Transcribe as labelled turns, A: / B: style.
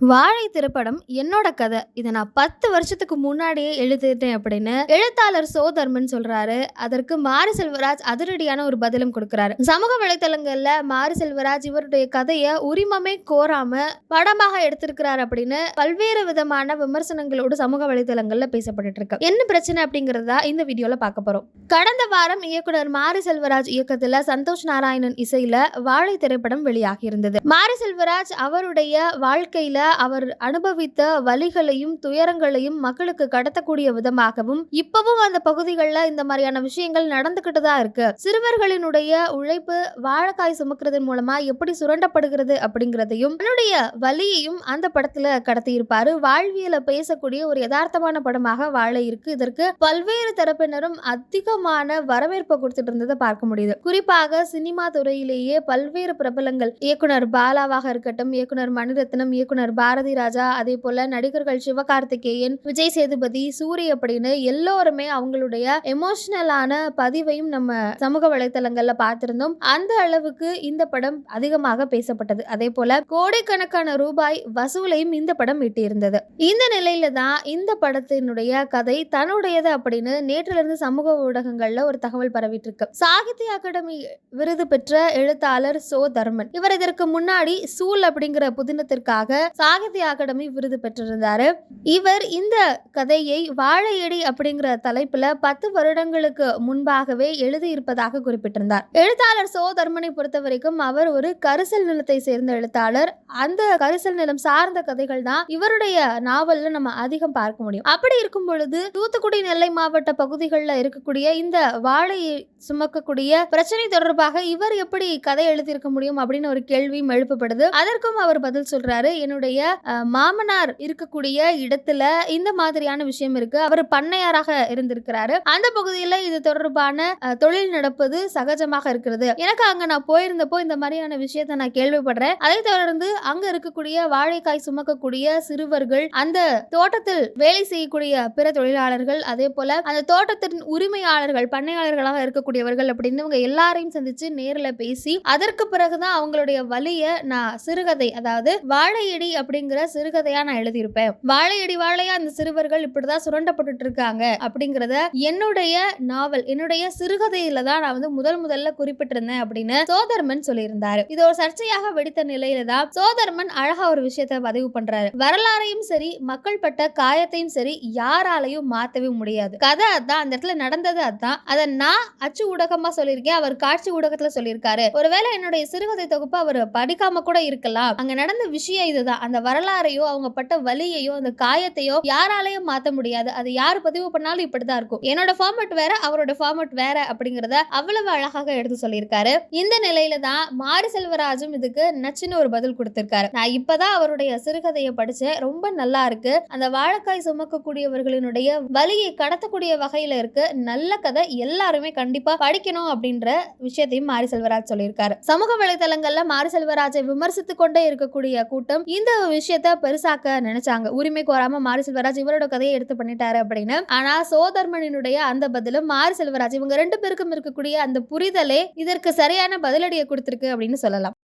A: வாழை திரைப்படம் என்னோட கதை. இதை நான் பத்து வருஷத்துக்கு முன்னாடியே எழுதிட்டேன் அப்படின்னு எழுத்தாளர் சோ தர்மன் சொல்றாரு. அதற்கு மாரி செல்வராஜ் அதிரடியான ஒரு பதிலும் கொடுக்கிறாரு. சமூக வலைத்தளங்கள்ல மாரி செல்வராஜ் இவருடைய கதையை உரிமமே கோராம படமாக எடுத்திருக்கிறார் அப்படின்னு பல்வேறு விதமான விமர்சனங்களோடு சமூக வலைத்தளங்கள்ல பேசப்பட்டு இருக்கு. என்ன பிரச்சனை அப்படிங்கறதா இந்த வீடியோல பார்க்க போறோம். கடந்த வாரம் இயக்குனர் மாரி செல்வராஜ் இயக்கத்துல சந்தோஷ் நாராயணன் இசையில வாழை திரைப்படம் வெளியாகி இருந்தது. மாரி செல்வராஜ் அவருடைய வாழ்க்கையில அவர் அனுபவித்த வலிகளையும் துயரங்களையும் மக்களுக்கு கடத்தக்கூடிய விதமாகவும் இப்பவும் அந்த பகுதிகளில் இந்த மாதிரியான விஷயங்கள் நடந்துகிட்டு தான் இருக்கு. சிறுவர்களினுடைய உழைப்பு வாழைக்காய் சுமக்கிறதன் மூலமா எப்படி சுரண்டப்படுகிறது அப்படிங்கிறதையும் தன்னுடைய வலியையும் அந்த படத்துல கடத்தியிருப்பாரு. வாழ்வியல பேசக்கூடிய ஒரு யதார்த்தமான படமாக வாழை இருக்கு. இதற்கு பல்வேறு தரப்பினரும் அதிகமான வரவேற்பை கொடுத்துட்டு இருந்ததை பார்க்க முடியுது. குறிப்பாக சினிமா துறையிலேயே பல்வேறு பிரபலங்கள் இயக்குனர் பாலாவாக இருக்கட்டும் இயக்குனர் மணிரத்னம் இயக்குனர் பாரதி ராஜா அதே போல நடிகர்கள் சிவகார்த்திகேயன் விஜய் சேதுபதி சூரிய அப்படின்னு எல்லோருமே அவங்களுடைய எமோஷனலான பதிவையும் நம்ம சமூக வலைத்தளங்கள்ல பார்த்திருந்தோம். அந்த அளவுக்கு இந்த படம் அதிகமாக பேசப்பட்டது. அதே போல கோடைக்கணக்கான ரூபாய் வசூலையும் இந்த படம் ஈட்டியிருந்தது. இந்த நிலையில தான் இந்த படத்தினுடைய கதை தன்னுடையது அப்படின்னு நேற்றுல இருந்து சமூக ஊடகங்கள்ல ஒரு தகவல் பரவிட்டு இருக்கு சாகித்ய அகாடமி விருது பெற்ற எழுத்தாளர் சோ தர்மன் இவர் இதற்கு முன்னாடி சூல் அப்படிங்கிற புதினத்திற்காக சாகித்ய அகாடமி விருது பெற்றிருந்தார். இவர் இந்த கதையை வாழையடி அப்படிங்கிற தலைப்பில் பத்து வருடங்களுக்கு முன்பாகவே எழுதியிருப்பதாக குறிப்பிட்டிருந்தார். எழுத்தாளர் சோ தர்மனை பொறுத்த வரைக்கும் அவர் ஒரு கரிசல் நிலத்தை சேர்ந்த எழுத்தாளர். அந்த கரிசல் நிலம் சார்ந்த கதைகள் தான் இவருடைய நாவலில் நம்ம அதிகம் பார்க்க முடியும். அப்படி இருக்கும் பொழுது தூத்துக்குடி நெல்லை மாவட்ட பகுதிகளில் இருக்கக்கூடிய இந்த வாழையை சுமக்கக்கூடிய பிரச்சனை தொடர்பாக இவர் எப்படி கதை எழுதியிருக்க முடியும் அப்படின்னு ஒரு கேள்வியும் எழுப்பப்படுது. அதற்கும் அவர் பதில் சொல்றாரு என்னுடைய மாமனார் இருக்கக்கூடிய இடத்துல இந்த மாதிரியான விஷயம் இருக்கு. அவர் பண்ணையாராக இருந்திருக்கிறாரு. அந்த பகுதியில் இது தொடர்பான தொழில் நடப்பது சகஜமாக இருக்கிறது. எனக்கு அங்க நான் போயிருந்தப்போ இந்த மாதிரியான விஷயத்த நான் கேள்விப்படுறேன். அதை தொடர்ந்து அங்க இருக்கக்கூடிய வாழைக்காய் சுமக்கக்கூடிய சிறுவர்கள் அந்த தோட்டத்தில் வேலை செய்யக்கூடிய பிற தொழிலாளர்கள் அதே போல அந்த தோட்டத்தின் உரிமையாளர்கள் பண்ணையாளர்களாக இருக்கக்கூடியவர்கள் அப்படின்னு இவங்க எல்லாரையும் சந்திச்சு நேரில் பேசி அதற்கு பிறகுதான் அவங்களுடைய வழியை நான் சிறுகதை அதாவது வாழையடி அப்படிங்கிற சிறுகதையா நான் எழுதியிருப்பேன். வாழையடி வாழையா அந்த சிறுவர்கள் இப்படிதான் சுரண்டப்பட்டு இருக்காங்க அப்படிங்கறத என்னுடைய நாவல் என்னுடைய சிறுகதையில தான் நான் வந்து முதல் முதல்ல குறிப்பிட்டிருந்தேன் அப்படின்னு சோதர்மன் சொல்லியிருந்தாரு. இது ஒரு சர்ச்சையாக வெடித்த நிலையில தான் சோதர்மன் அழகா ஒரு விஷயத்த பதிவு பண்றாரு. வரலாறையும் சரி மக்கள் பட்ட காயத்தையும் சரி யாராலையும் மாத்தவே முடியாது. கதை அதான் அந்த இடத்துல நடந்தது அதான். அதை நான் அச்சு ஊடகமா சொல்லியிருக்கேன் அவர் காட்சி ஊடகத்துல சொல்லியிருக்காரு. ஒருவேளை என்னுடைய சிறுகதை தொகுப்பு அவர் படிக்காம கூட இருக்கலாம். அங்க நடந்த விஷயம் இதுதான். அந்த வரலாறையோ அவங்க பட்ட வலியையோ அந்த காயத்தையோ யாராலையும் மாற்ற முடியாது. அது யார் பதிவு பண்ணாலும் இப்படிதான் இருக்கும். என்னோட ஃபார்மட் வேற அவரோட ஃபார்மட் வேற அப்படிங்கறத அவ்வளவு அழகாக எடுத்து சொல்லியிருக்காரு. இந்த நிலையில தான் மாரி செல்வராஜும் இதுக்கு நச்சுன்னு ஒரு பதில் கொடுத்திருக்காரு. நான் இப்பதான் அவருடைய சிறுகதையை படிச்சேன். ரொம்ப நல்லா இருக்கு. அந்த வாழைக்காய் சுமக்கக்கூடியவர்களினுடைய வலியை கடத்தக்கூடிய வகையில இருக்கு. நல்ல கதை. எல்லாருமே கண்டிப்பா படிக்கணும் அப்படின்ற விஷயத்தையும் மாரி செல்வராஜ் சொல்லியிருக்காரு. சமூக வலைதளங்கள்ல மாரி செல்வராஜை விமர்சித்து கொண்டே இருக்கக்கூடிய கூட்டம் இந்த விஷயத்த பெருசாக்க நினைச்சாங்க. உரிமை கோராம மாரி செல்வராஜ் இவரோட கதையை எடுத்து பண்ணிட்டாரு அப்படின்னு. ஆனா சோதர்மனினுடைய அந்த பதிலும் மாரி செல்வராஜ் இவங்க ரெண்டு பேருக்கும் இருக்கக்கூடிய அந்த புரிதலே இதற்கு சரியான பதிலடியை கொடுத்திருக்கு அப்படின்னு சொல்லலாம்.